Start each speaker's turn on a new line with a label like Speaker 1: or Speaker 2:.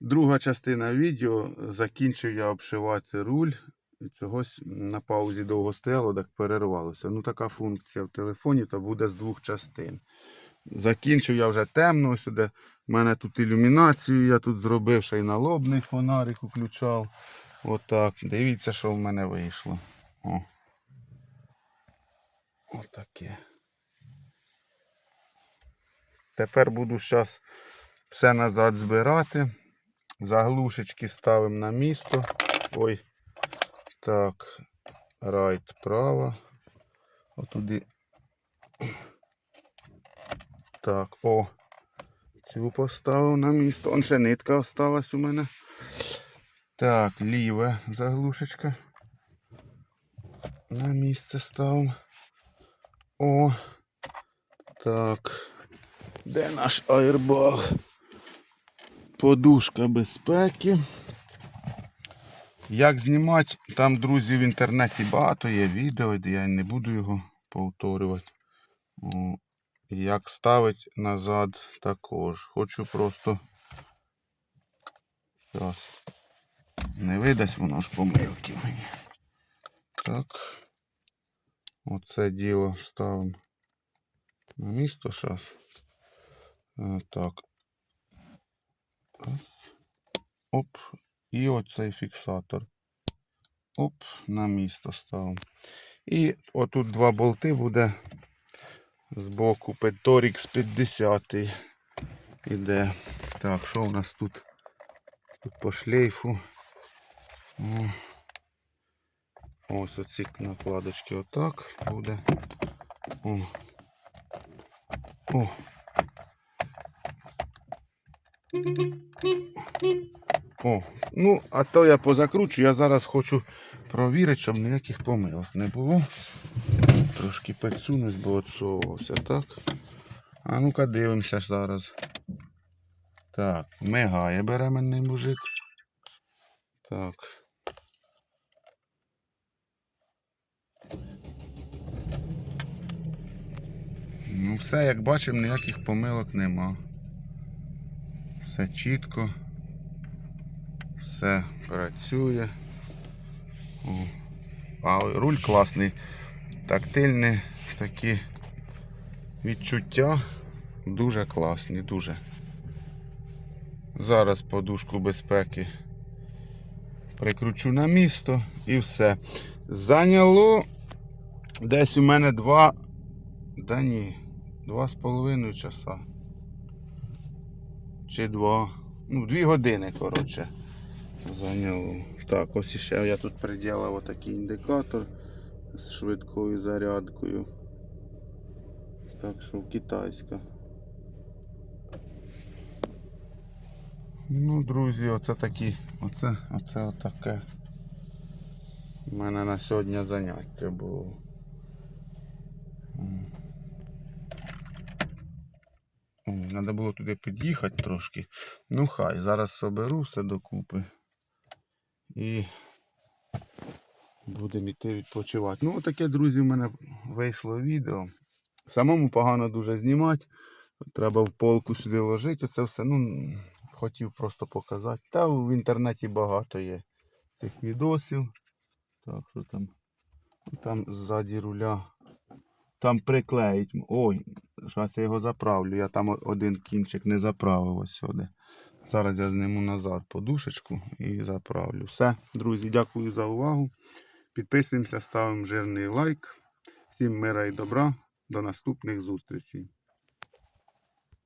Speaker 1: Друга частина відео. Закінчив я обшивати руль. Чогось на паузі довго стояло, так перервалося. Ну, така функція в телефоні, то буде з двох частин. Закінчив я вже темно сюди. У мене тут ілюмінацію я тут зробив, ще й налобний фонарик включав. Отак. Дивіться, що в мене вийшло. О. Отаке. Тепер буду зараз все назад збирати. Заглушечки ставимо на місто. Ой. Так. Райт право. Отуди. Так, о. Цю поставив на місто. Он ще нитка осталась у мене. Так, ліве заглушечка. На місце ставимо. О. Так. Де наш аербаг? Подушка безпеки. Як знімати? Там, друзі, в інтернеті багато є відео, де я не буду його повторювати. Як ставити назад також. Хочу просто. Зараз. Не видасть воно ж помилки мені. Так. Оце діло ставимо на місто зараз. Так. Раз. Оп. І оцей фіксатор. Оп, на місто ставимо. І отут два болти буде з боку Petorix 50 іде. Так, що у нас тут? Тут по шлейфу. Ось оці накладочки отак буде. О. О. О, ну, а то я позакручу, я зараз хочу провірити, щоб ніяких помилок не було. Трошки підсунусь, бо отсовувався, так? А ну-ка дивимося зараз. Так, мигає беременний мужик. Так. Ну, все, як бачимо, ніяких помилок нема. Все чітко. Все працює. А руль класний. Тактильні такі відчуття. Дуже класні, дуже. Зараз подушку безпеки прикручу на місто і все. Зайняло десь у мене два. Да ні, два з половиною часа. Чи два. Ну, дві години, коротше. Зайняло. Так, ось ще я тут приділив отакий індикатор з швидкою зарядкою. Так що китайська. Ну, друзі, оце такі, оце, оце отаке. У мене на сьогодні заняття було. М. Ой, Треба було туди під'їхати трошки. Ну хай, зараз соберу все докупи. І будемо йти відпочивати. Ну, таке, друзі, в мене вийшло відео. Самому погано дуже знімати. Треба в полку сюди ложити. Це все. Ну, хотів просто показати. Та в інтернеті багато є цих відосів. Так що там. Там ззаді руля. Там приклеїть. Ой, зараз я його заправлю. Я там один кінчик не заправив ось сюди. Зараз я зніму назад подушечку і заправлю. Все, друзі, дякую за увагу. Підписуємося, ставимо жирний лайк. Всім мира і добра. До наступних зустрічей.